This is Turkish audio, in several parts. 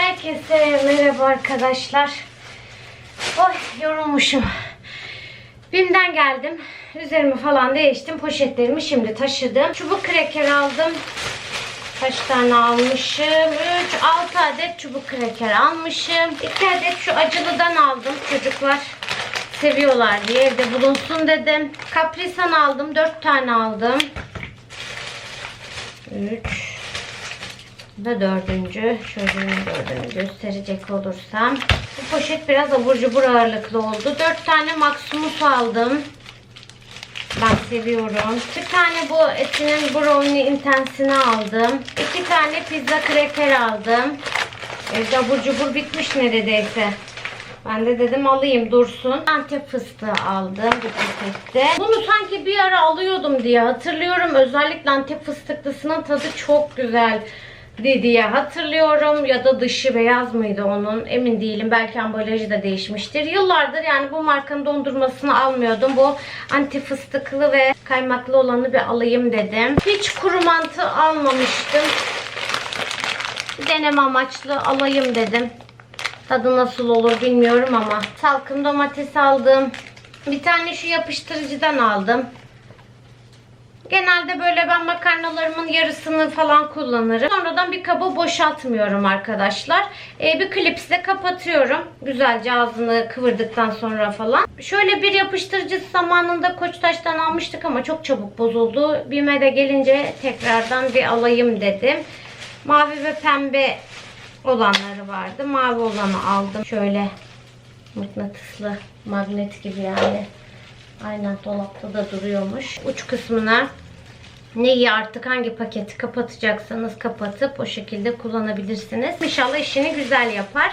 Herkese merhaba arkadaşlar. Oy yorulmuşum. Bim'den geldim. Üzerimi falan değiştim. Poşetlerimi şimdi taşıdım. Çubuk kreker aldım. Kaç tane almışım? 3, 6 adet çubuk kreker almışım. 2 adet şu acılıdan aldım. Çocuklar seviyorlar diye evde bulunsun dedim. Kaprisan aldım. 4 tane aldım. 3 da dördüncü. Şöyle dördüncü gösterecek olursam. Bu poşet biraz abur cubur ağırlıklı oldu. Dört tane Maximus aldım. Ben seviyorum. Bir tane bu Eti'nin Brownie Intense'ini aldım. İki tane pizza kreker aldım. Evde abur cubur bitmiş neredeyse. Ben de dedim alayım dursun. Antep fıstığı aldım bu pakette. Bunu sanki bir ara alıyordum diye hatırlıyorum. Özellikle Antep fıstıklısının tadı çok güzel diye hatırlıyorum. Ya da dışı beyaz mıydı onun emin değilim. Belki ambalajı da değişmiştir. Yıllardır yani bu markanın dondurmasını almıyordum. Bu anti fıstıklı ve kaymaklı olanı bir alayım dedim. Hiç kuru mantı almamıştım. Deneme amaçlı alayım dedim. Tadı nasıl olur bilmiyorum ama. Salkım domates aldım. Bir tane şu yapıştırıcıdan aldım. Genelde böyle ben makarnalarımın yarısını falan kullanırım. Sonradan bir kaba boşaltmıyorum arkadaşlar. Ee, bir klipsle kapatıyorum. Güzelce ağzını kıvırdıktan sonra falan. Şöyle bir yapıştırıcı zamanında Koçtaş'tan almıştık ama çok çabuk bozuldu. Bime de gelince tekrardan bir alayım dedim. Mavi ve pembe olanları vardı. Mavi olanı aldım. Şöyle mıknatıslı magnet gibi yani. Aynen dolapta da duruyormuş. Uç kısmına neyi artık hangi paketi kapatacaksanız kapatıp o şekilde kullanabilirsiniz. İnşallah işini güzel yapar.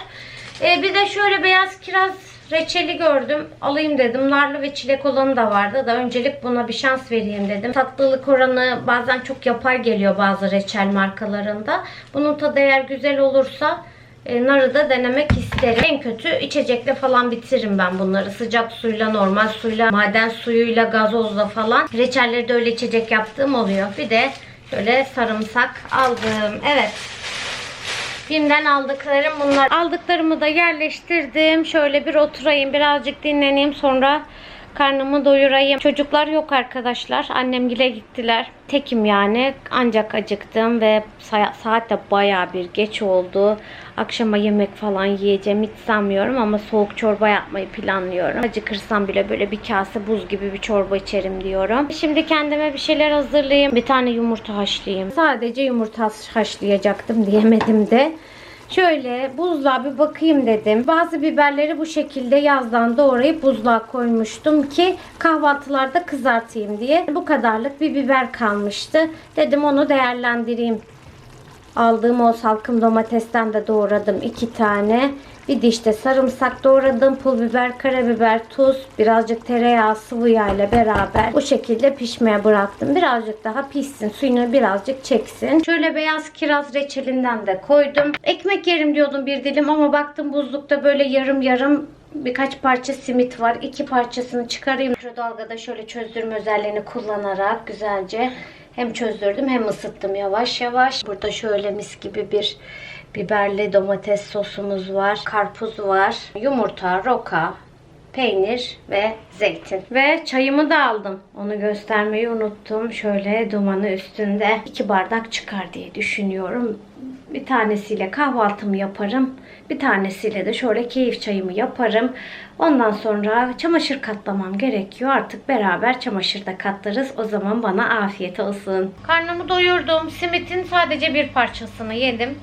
Ee, bir de şöyle beyaz kiraz reçeli gördüm. Alayım dedim. Narlı ve çilek olanı da vardı da öncelik buna bir şans vereyim dedim. Tatlılık oranı bazen çok yapay geliyor bazı reçel markalarında. Bunun tadı eğer güzel olursa narı da denemek isterim. En kötü içecekle falan bitiririm ben bunları. Sıcak suyla, normal suyla, maden suyuyla, gazozla falan. Reçelleri de öyle içecek yaptığım oluyor. Bir de şöyle sarımsak aldım. Evet. Bim'den aldıklarım bunlar. Aldıklarımı da yerleştirdim. Şöyle bir oturayım, birazcık dinleneyim. Sonra karnımı doyurayım. Çocuklar yok arkadaşlar. Annemgile gittiler. Tekim yani. Ancak acıktım ve sa- saat de baya bir geç oldu. Akşama yemek falan yiyeceğim hiç sanmıyorum ama soğuk çorba yapmayı planlıyorum. Acıkırsam bile böyle bir kase buz gibi bir çorba içerim diyorum. Şimdi kendime bir şeyler hazırlayayım. Bir tane yumurta haşlayayım. Sadece yumurta haşlayacaktım diyemedim de. Şöyle buzluğa bir bakayım dedim. Bazı biberleri bu şekilde yazdan doğrayıp buzluğa koymuştum ki kahvaltılarda kızartayım diye. Bu kadarlık bir biber kalmıştı. Dedim onu değerlendireyim. Aldığım o salkım domatesten de doğradım iki tane. Bir diş de sarımsak doğradım. Pul biber, karabiber, tuz, birazcık tereyağı, sıvı yağ ile beraber bu şekilde pişmeye bıraktım. Birazcık daha pişsin. Suyunu birazcık çeksin. Şöyle beyaz kiraz reçelinden de koydum. Ekmek yerim diyordum bir dilim ama baktım buzlukta böyle yarım yarım birkaç parça simit var. İki parçasını çıkarayım. Mikrodalgada şöyle çözdürme özelliğini kullanarak güzelce hem çözdürdüm hem ısıttım yavaş yavaş. Burada şöyle mis gibi bir biberli domates sosumuz var. Karpuz var. Yumurta, roka, peynir ve zeytin. Ve çayımı da aldım. Onu göstermeyi unuttum. Şöyle dumanı üstünde iki bardak çıkar diye düşünüyorum. Bir tanesiyle kahvaltımı yaparım. Bir tanesiyle de şöyle keyif çayımı yaparım. Ondan sonra çamaşır katlamam gerekiyor. Artık beraber çamaşır da katlarız. O zaman bana afiyet olsun. Karnımı doyurdum. Simitin sadece bir parçasını yedim.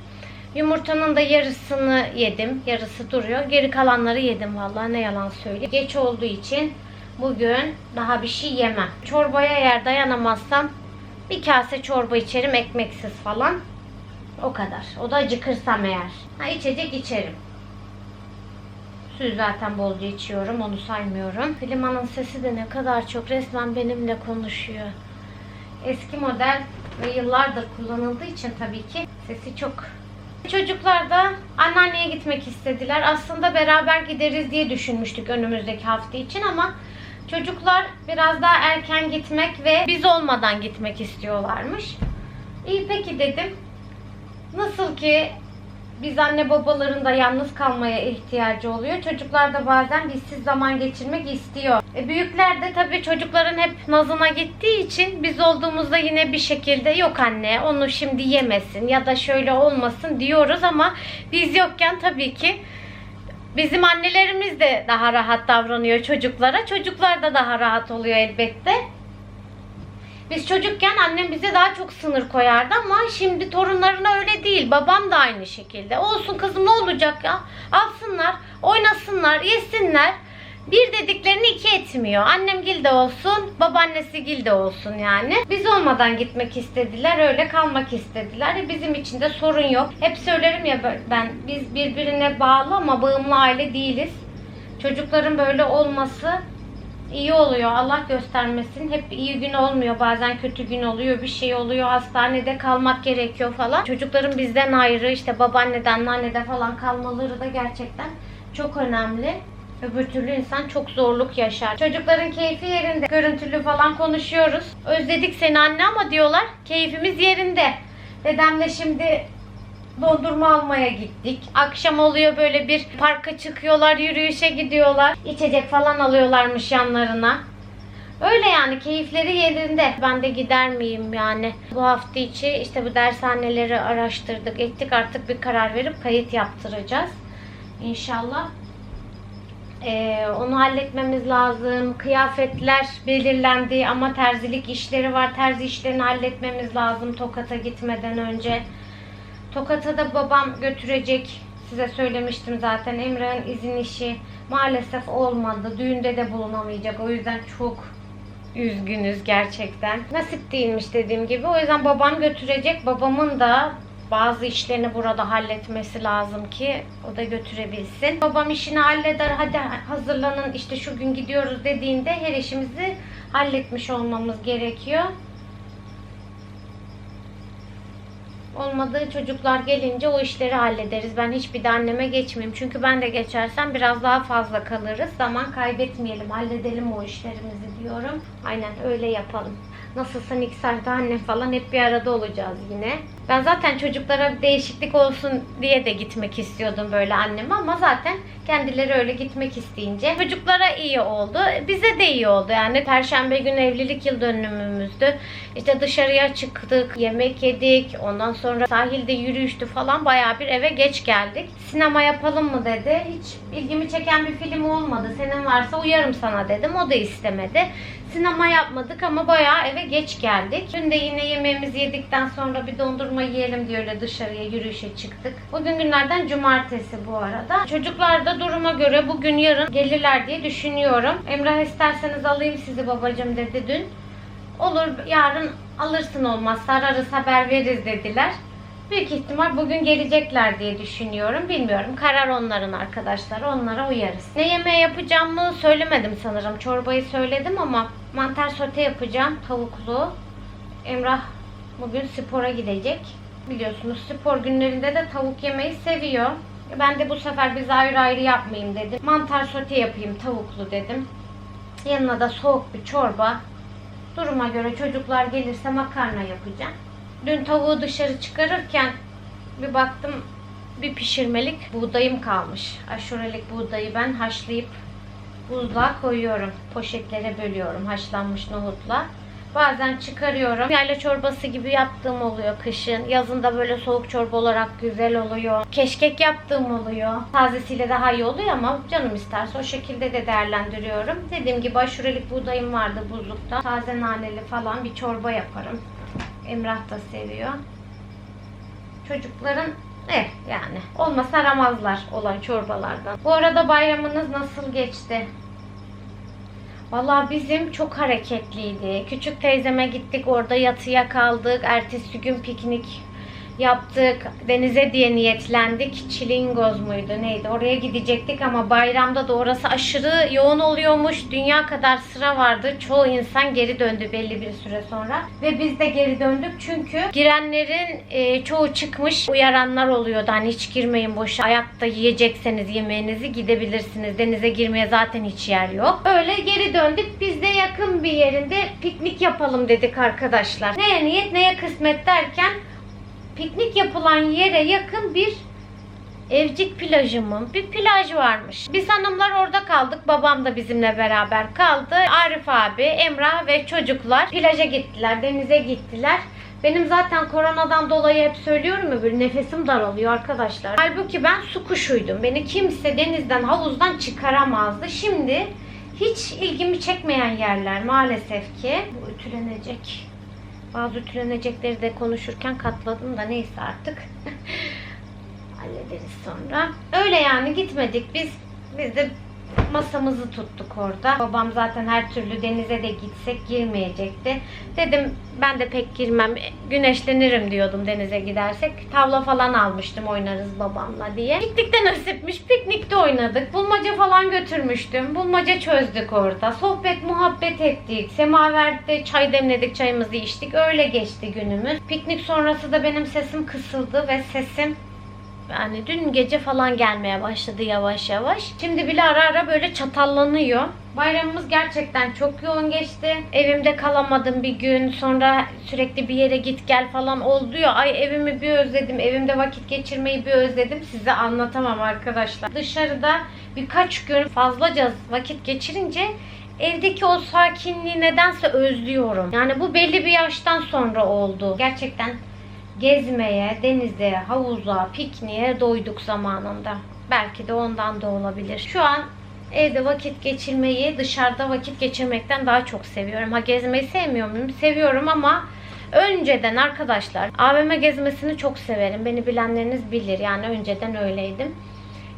Yumurtanın da yarısını yedim. Yarısı duruyor. Geri kalanları yedim vallahi ne yalan söyleyeyim. Geç olduğu için bugün daha bir şey yemem. Çorbaya eğer dayanamazsam bir kase çorba içerim ekmeksiz falan. O kadar. O da acıkırsam eğer. Ha içecek içerim. Suyu zaten bolca içiyorum. Onu saymıyorum. Klimanın sesi de ne kadar çok. Resmen benimle konuşuyor. Eski model ve yıllardır kullanıldığı için tabii ki sesi çok. Çocuklar da anneanneye gitmek istediler. Aslında beraber gideriz diye düşünmüştük önümüzdeki hafta için ama çocuklar biraz daha erken gitmek ve biz olmadan gitmek istiyorlarmış. İyi peki dedim. Nasıl ki biz anne babaların da yalnız kalmaya ihtiyacı oluyor. Çocuklar da bazen bizsiz zaman geçirmek istiyor. E, büyükler de tabii çocukların hep nazına gittiği için biz olduğumuzda yine bir şekilde yok anne onu şimdi yemesin ya da şöyle olmasın diyoruz ama biz yokken tabii ki bizim annelerimiz de daha rahat davranıyor çocuklara. Çocuklar da daha rahat oluyor elbette. Biz çocukken annem bize daha çok sınır koyardı ama şimdi torunlarına öyle değil. Babam da aynı şekilde. Olsun kızım ne olacak ya? Alsınlar, oynasınlar, yesinler. Bir dediklerini iki etmiyor. Annem gil de olsun, babaannesi gil de olsun yani. Biz olmadan gitmek istediler, öyle kalmak istediler. E, Bizim için de sorun yok. Hep söylerim ya ben, biz birbirine bağlı ama bağımlı aile değiliz. Çocukların böyle olması iyi oluyor. Allah göstermesin. Hep iyi gün olmuyor. Bazen kötü gün oluyor. Bir şey oluyor. Hastanede kalmak gerekiyor falan. Çocukların bizden ayrı işte babaanneden, anneannede falan kalmaları da gerçekten çok önemli. Öbür türlü insan çok zorluk yaşar. Çocukların keyfi yerinde. Görüntülü falan konuşuyoruz. Özledik seni anne ama diyorlar keyfimiz yerinde. Dedemle şimdi dondurma almaya gittik. Akşam oluyor böyle bir parka çıkıyorlar, yürüyüşe gidiyorlar. İçecek falan alıyorlarmış yanlarına. Öyle yani keyifleri yerinde. Ben de gider miyim yani? Bu hafta içi işte bu dershaneleri araştırdık, ettik artık bir karar verip kayıt yaptıracağız. İnşallah. Ee, onu halletmemiz lazım. Kıyafetler belirlendi ama terzilik işleri var. Terzi işlerini halletmemiz lazım Tokat'a gitmeden önce. Tokat'a da babam götürecek. Size söylemiştim zaten. Emrah'ın izin işi maalesef olmadı. Düğünde de bulunamayacak. O yüzden çok üzgünüz gerçekten. Nasip değilmiş dediğim gibi. O yüzden babam götürecek. Babamın da bazı işlerini burada halletmesi lazım ki o da götürebilsin. Babam işini halleder. Hadi hazırlanın işte şu gün gidiyoruz dediğinde her işimizi halletmiş olmamız gerekiyor. Olmadığı çocuklar gelince o işleri hallederiz. Ben hiçbir de anneme geçmeyeyim. Çünkü ben de geçersem biraz daha fazla kalırız. Zaman kaybetmeyelim. Halledelim o işlerimizi diyorum. Aynen öyle yapalım. Nasılsa Niksar'da annem falan hep bir arada olacağız yine. Ben zaten çocuklara bir değişiklik olsun diye de gitmek istiyordum böyle anneme ama zaten kendileri öyle gitmek isteyince çocuklara iyi oldu. Bize de iyi oldu. Yani perşembe günü evlilik yıl dönümümüzdü. İşte dışarıya çıktık, yemek yedik. Ondan sonra sahilde yürüyüştü falan. Bayağı bir eve geç geldik. Sinema yapalım mı dedi. Hiç ilgimi çeken bir film olmadı. Senin varsa uyarım sana dedim. O da istemedi. Sinema yapmadık ama bayağı eve geç geldik. Dün de yine yemeğimizi yedikten sonra bir dondurma yiyelim diye öyle dışarıya yürüyüşe çıktık. Bugün günlerden cumartesi bu arada. Çocuklar da duruma göre bugün yarın gelirler diye düşünüyorum. Emrah isterseniz alayım sizi babacım dedi dün. Olur yarın alırsın olmazsa ararız haber veririz dediler. Büyük ihtimal bugün gelecekler diye düşünüyorum. Bilmiyorum. Karar onların arkadaşlar. Onlara uyarız. Ne yemeği yapacağımı söylemedim sanırım. Çorbayı söyledim ama mantar sote yapacağım. Tavuklu. Emrah bugün spora gidecek. Biliyorsunuz spor günlerinde de tavuk yemeyi seviyor. Ben de bu sefer biz ayrı ayrı yapmayayım dedim. Mantar sote yapayım tavuklu dedim. Yanına da soğuk bir çorba. Duruma göre çocuklar gelirse makarna yapacağım. Dün tavuğu dışarı çıkarırken bir baktım bir pişirmelik buğdayım kalmış. Aşurelik buğdayı ben haşlayıp buzluğa koyuyorum. Poşetlere bölüyorum haşlanmış nohutla. Bazen çıkarıyorum. Yayla çorbası gibi yaptığım oluyor kışın. Yazında böyle soğuk çorba olarak güzel oluyor. Keşkek yaptığım oluyor. Tazesiyle daha iyi oluyor ama canım isterse o şekilde de değerlendiriyorum. Dediğim gibi aşurelik buğdayım vardı buzlukta. Taze naneli falan bir çorba yaparım. Emrah da seviyor. Çocukların eh yani olmasa aramazlar olan çorbalardan. Bu arada bayramınız nasıl geçti? Vallahi bizim çok hareketliydi. Küçük teyzeme gittik orada yatıya kaldık. Ertesi gün piknik yaptık. Denize diye niyetlendik. Çilingoz muydu neydi? Oraya gidecektik ama bayramda da orası aşırı yoğun oluyormuş. Dünya kadar sıra vardı. Çoğu insan geri döndü belli bir süre sonra. Ve biz de geri döndük çünkü girenlerin e, çoğu çıkmış. Uyaranlar oluyordu. Hani hiç girmeyin boşa. Ayakta yiyecekseniz yemeğinizi gidebilirsiniz. Denize girmeye zaten hiç yer yok. Öyle geri döndük. Biz de yakın bir yerinde piknik yapalım dedik arkadaşlar. Neye niyet neye kısmet derken piknik yapılan yere yakın bir Evcik plajı mı? Bir plaj varmış. Biz hanımlar orada kaldık. Babam da bizimle beraber kaldı. Arif abi, Emrah ve çocuklar plaja gittiler. Denize gittiler. Benim zaten koronadan dolayı hep söylüyorum ya böyle nefesim daralıyor arkadaşlar. Halbuki ben su kuşuydum. Beni kimse denizden, havuzdan çıkaramazdı. Şimdi hiç ilgimi çekmeyen yerler maalesef ki. Bu ütülenecek. Bazı ütülenecekleri de konuşurken katladım da neyse artık. Hallederiz sonra. Öyle yani gitmedik biz. Biz de masamızı tuttuk orada. Babam zaten her türlü denize de gitsek girmeyecekti. Dedim ben de pek girmem. Güneşlenirim diyordum denize gidersek. Tavla falan almıştım oynarız babamla diye. Piknikte nasipmiş. Piknikte oynadık. Bulmaca falan götürmüştüm. Bulmaca çözdük orada. Sohbet muhabbet ettik. Semaverde çay demledik. Çayımızı içtik. Öyle geçti günümüz. Piknik sonrası da benim sesim kısıldı ve sesim yani dün gece falan gelmeye başladı yavaş yavaş. Şimdi bile ara ara böyle çatallanıyor. Bayramımız gerçekten çok yoğun geçti. Evimde kalamadım bir gün. Sonra sürekli bir yere git gel falan oldu ya. Ay evimi bir özledim. Evimde vakit geçirmeyi bir özledim. Size anlatamam arkadaşlar. Dışarıda birkaç gün fazlaca vakit geçirince evdeki o sakinliği nedense özlüyorum. Yani bu belli bir yaştan sonra oldu. Gerçekten gezmeye, denize, havuza, pikniğe doyduk zamanında. Belki de ondan da olabilir. Şu an evde vakit geçirmeyi dışarıda vakit geçirmekten daha çok seviyorum. Ha gezmeyi sevmiyor muyum? Seviyorum ama önceden arkadaşlar AVM gezmesini çok severim. Beni bilenleriniz bilir. Yani önceden öyleydim.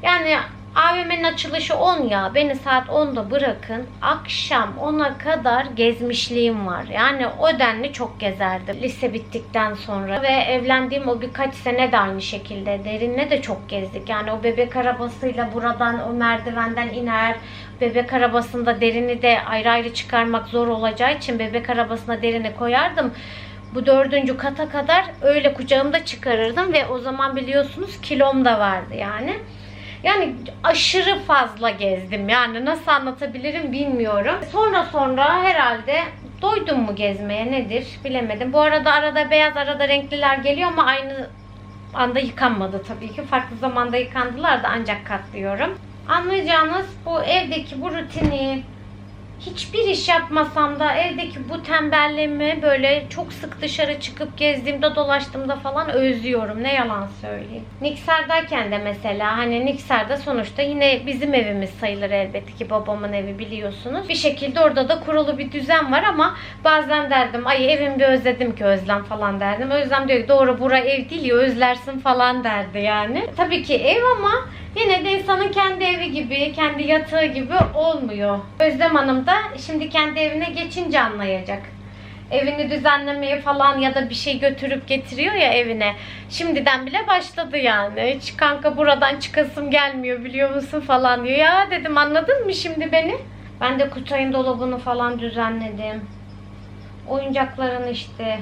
Yani AVM'nin açılışı 10 ya. Beni saat 10'da bırakın. Akşam 10'a kadar gezmişliğim var. Yani o denli çok gezerdim. Lise bittikten sonra ve evlendiğim o birkaç sene de aynı şekilde. Derinle de çok gezdik. Yani o bebek arabasıyla buradan o merdivenden iner. Bebek arabasında derini de ayrı ayrı çıkarmak zor olacağı için bebek arabasına derini koyardım bu dördüncü kata kadar öyle kucağımda çıkarırdım ve o zaman biliyorsunuz kilom da vardı yani. Yani aşırı fazla gezdim. Yani nasıl anlatabilirim bilmiyorum. Sonra sonra herhalde doydum mu gezmeye nedir bilemedim. Bu arada arada beyaz arada renkliler geliyor ama aynı anda yıkanmadı tabii ki. Farklı zamanda yıkandılar da ancak katlıyorum. Anlayacağınız bu evdeki bu rutini hiçbir iş yapmasam da evdeki bu tembelliğimi böyle çok sık dışarı çıkıp gezdiğimde dolaştığımda falan özlüyorum. Ne yalan söyleyeyim. Niksar'dayken de mesela hani Niksar'da sonuçta yine bizim evimiz sayılır elbette ki babamın evi biliyorsunuz. Bir şekilde orada da kurulu bir düzen var ama bazen derdim ay evimde özledim ki özlem falan derdim. Özlem diyor ki doğru bura ev değil ya özlersin falan derdi yani. Tabii ki ev ama Yine de insanın kendi evi gibi, kendi yatağı gibi olmuyor. Özlem Hanım da şimdi kendi evine geçince anlayacak. Evini düzenlemeye falan ya da bir şey götürüp getiriyor ya evine. Şimdiden bile başladı yani. Hiç kanka buradan çıkasım gelmiyor biliyor musun falan diyor. Ya dedim anladın mı şimdi beni? Ben de Kutay'ın dolabını falan düzenledim. Oyuncakların işte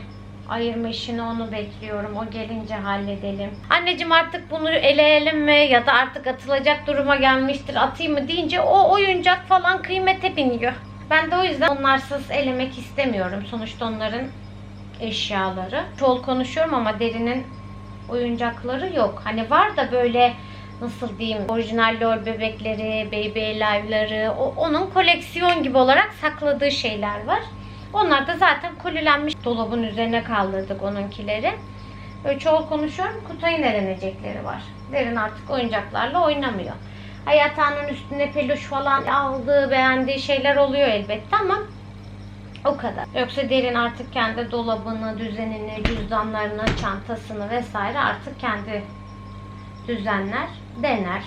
ayırma işini onu bekliyorum. O gelince halledelim. Anneciğim artık bunu eleyelim mi ya da artık atılacak duruma gelmiştir atayım mı deyince o oyuncak falan kıymete biniyor. Ben de o yüzden onlarsız elemek istemiyorum. Sonuçta onların eşyaları. Çoğul konuşuyorum ama derinin oyuncakları yok. Hani var da böyle nasıl diyeyim orijinal lol bebekleri, baby alive'ları o, onun koleksiyon gibi olarak sakladığı şeyler var. Onlar da zaten kolilenmiş dolabın üzerine kaldırdık onunkileri. Böyle çoğul konuşuyorum. Kutay'ın elenecekleri var. Derin artık oyuncaklarla oynamıyor. Hayatının üstüne peluş falan aldığı, beğendiği şeyler oluyor elbette ama o kadar. Yoksa derin artık kendi dolabını, düzenini, cüzdanlarını, çantasını vesaire artık kendi düzenler, dener,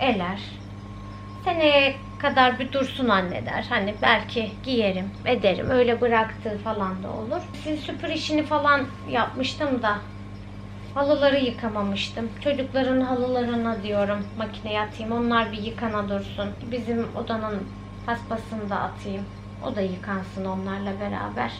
eler. Seneye kadar bir dursun anne der. Hani belki giyerim, ederim. Öyle bıraktığı falan da olur. Sil süpür işini falan yapmıştım da halıları yıkamamıştım. Çocukların halılarına diyorum makineye atayım. Onlar bir yıkana dursun. Bizim odanın paspasını da atayım. O da yıkansın onlarla beraber.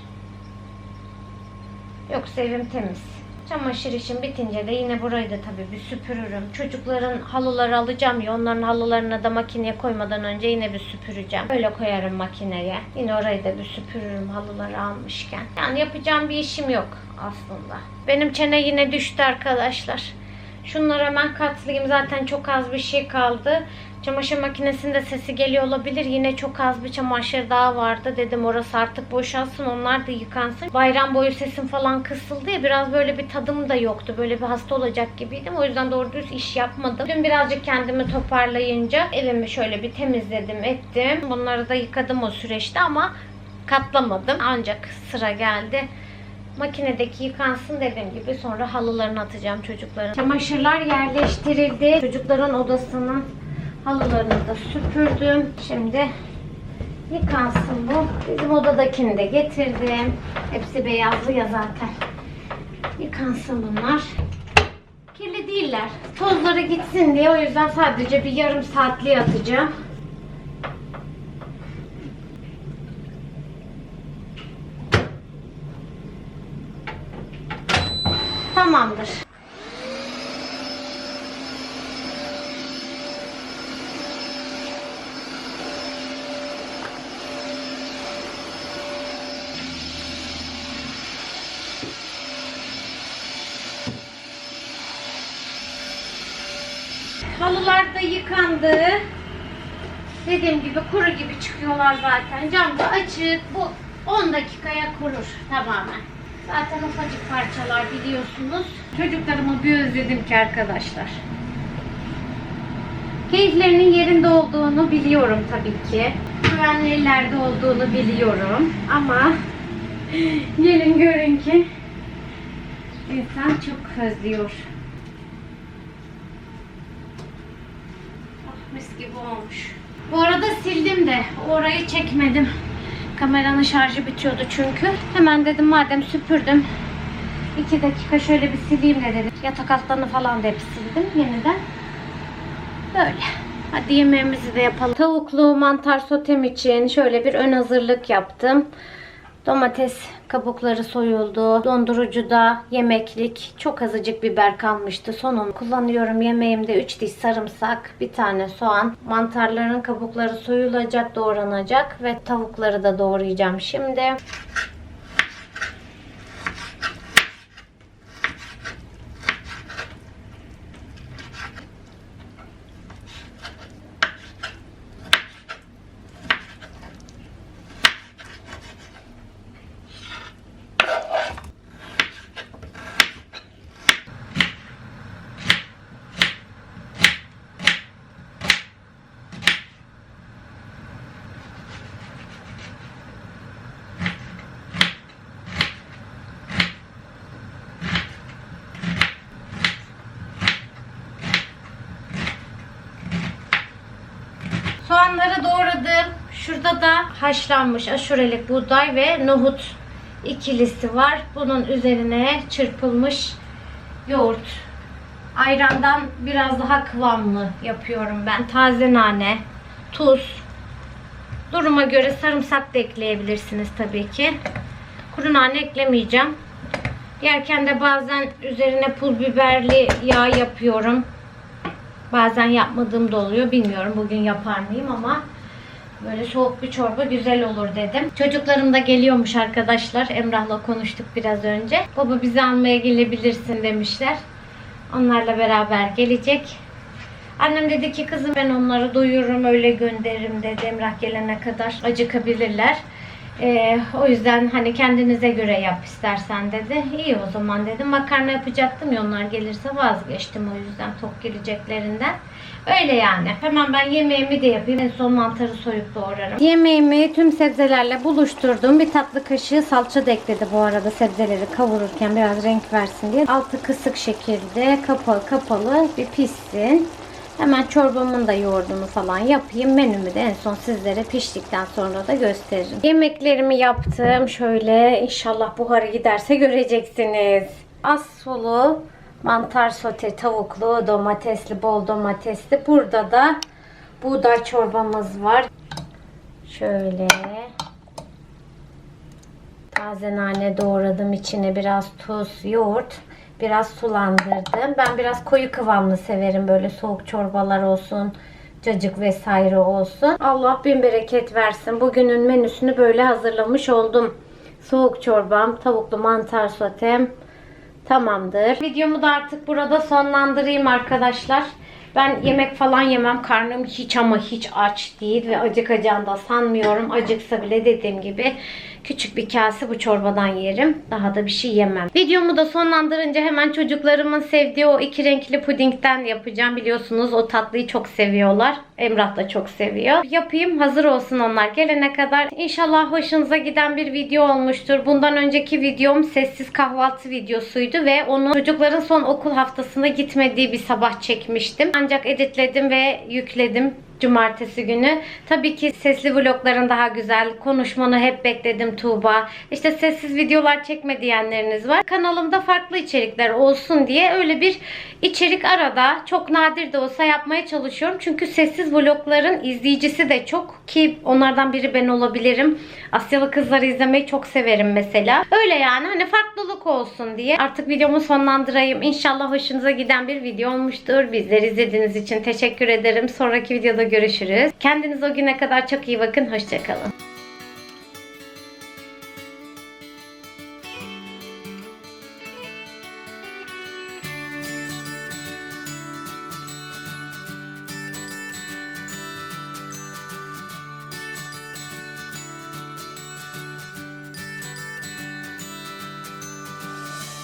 Yoksa evim temiz. Çamaşır işim bitince de yine burayı da tabii bir süpürürüm. Çocukların halıları alacağım ya onların halılarını da makineye koymadan önce yine bir süpüreceğim. Öyle koyarım makineye. Yine orayı da bir süpürürüm halıları almışken. Yani yapacağım bir işim yok aslında. Benim çene yine düştü arkadaşlar. Şunları hemen katlayayım. Zaten çok az bir şey kaldı. Çamaşır makinesinde sesi geliyor olabilir. Yine çok az bir çamaşır daha vardı. Dedim orası artık boşalsın. Onlar da yıkansın. Bayram boyu sesim falan kısıldı ya. Biraz böyle bir tadım da yoktu. Böyle bir hasta olacak gibiydim. O yüzden doğru düz iş yapmadım. Dün birazcık kendimi toparlayınca evimi şöyle bir temizledim ettim. Bunları da yıkadım o süreçte ama katlamadım. Ancak sıra geldi. Makinedeki yıkansın dediğim gibi sonra halılarını atacağım çocukların. Çamaşırlar yerleştirildi. Çocukların odasının halılarını da süpürdüm. Şimdi yıkansın bu. Bizim odadakini de getirdim. Hepsi beyazlı ya zaten. Yıkansın bunlar. Kirli değiller. Tozları gitsin diye o yüzden sadece bir yarım saatliğe atacağım. Tamamdır. Halılar da yıkandı. Dediğim gibi kuru gibi çıkıyorlar zaten. Cam da açık. Bu 10 dakikaya kurur tamamen. Zaten ufacık parçalar biliyorsunuz. Çocuklarımı bir özledim ki arkadaşlar. Keyiflerinin yerinde olduğunu biliyorum tabii ki. Güvenli ellerde olduğunu biliyorum. Ama gelin görün ki insan çok özlüyor. Mis gibi olmuş. Bu arada sildim de orayı çekmedim. Kameranın şarjı bitiyordu çünkü. Hemen dedim madem süpürdüm. iki dakika şöyle bir sileyim de dedim. Yatak altlarını falan da hep sildim yeniden. Böyle. Hadi yemeğimizi de yapalım. Tavuklu mantar sotem için şöyle bir ön hazırlık yaptım. Domates kabukları soyuldu. Dondurucuda yemeklik çok azıcık biber kalmıştı. Sonunu kullanıyorum. Yemeğimde 3 diş sarımsak, bir tane soğan. Mantarların kabukları soyulacak, doğranacak ve tavukları da doğrayacağım şimdi. Soğanları doğradım. Şurada da haşlanmış aşurelik buğday ve nohut ikilisi var. Bunun üzerine çırpılmış yoğurt. Ayrandan biraz daha kıvamlı yapıyorum ben. Taze nane, tuz. Duruma göre sarımsak da ekleyebilirsiniz tabii ki. Kuru nane eklemeyeceğim. Yerken de bazen üzerine pul biberli yağ yapıyorum. Bazen yapmadığım da oluyor. Bilmiyorum bugün yapar mıyım ama böyle soğuk bir çorba güzel olur dedim. Çocuklarım da geliyormuş arkadaşlar. Emrah'la konuştuk biraz önce. Baba bizi almaya gelebilirsin demişler. Onlarla beraber gelecek. Annem dedi ki kızım ben onları doyururum öyle gönderirim dedi Emrah gelene kadar acıkabilirler. Ee, o yüzden hani kendinize göre yap istersen dedi. İyi o zaman dedim. Makarna yapacaktım ya onlar gelirse vazgeçtim o yüzden tok geleceklerinden. Öyle yani. Hemen ben yemeğimi de yapayım. En son mantarı soyup doğrarım. Yemeğimi tüm sebzelerle buluşturdum. Bir tatlı kaşığı salça da ekledi bu arada sebzeleri kavururken biraz renk versin diye. Altı kısık şekilde kapalı kapalı bir pişsin. Hemen çorbamın da yoğurdunu falan yapayım. Menümü de en son sizlere piştikten sonra da gösteririm. Yemeklerimi yaptım. Şöyle inşallah buharı giderse göreceksiniz. Az sulu mantar sote tavuklu, domatesli, bol domatesli. Burada da buğday çorbamız var. Şöyle taze nane doğradım. içine biraz tuz, yoğurt. Biraz sulandırdım. Ben biraz koyu kıvamlı severim. Böyle soğuk çorbalar olsun. Cacık vesaire olsun. Allah bin bereket versin. Bugünün menüsünü böyle hazırlamış oldum. Soğuk çorbam, tavuklu mantar sotem, Tamamdır. Videomu da artık burada sonlandırayım arkadaşlar. Ben yemek falan yemem. Karnım hiç ama hiç aç değil ve acıkacağını da sanmıyorum. Acıksa bile dediğim gibi küçük bir kase bu çorbadan yerim. Daha da bir şey yemem. Videomu da sonlandırınca hemen çocuklarımın sevdiği o iki renkli pudingden yapacağım. Biliyorsunuz o tatlıyı çok seviyorlar. Emrah da çok seviyor. Yapayım hazır olsun onlar gelene kadar. İnşallah hoşunuza giden bir video olmuştur. Bundan önceki videom sessiz kahvaltı videosuydu ve onu çocukların son okul haftasında gitmediği bir sabah çekmiştim. Ancak editledim ve yükledim cumartesi günü. Tabii ki sesli vlogların daha güzel. Konuşmanı hep bekledim Tuğba. İşte sessiz videolar çekme diyenleriniz var. Kanalımda farklı içerikler olsun diye öyle bir içerik arada çok nadir de olsa yapmaya çalışıyorum. Çünkü sessiz vlogların izleyicisi de çok ki onlardan biri ben olabilirim. Asyalı kızları izlemeyi çok severim mesela. Öyle yani hani farklılık olsun diye. Artık videomu sonlandırayım. İnşallah hoşunuza giden bir video olmuştur. Bizleri izlediğiniz için teşekkür ederim. Sonraki videoda görüşürüz. Kendinize o güne kadar çok iyi bakın. Hoşçakalın.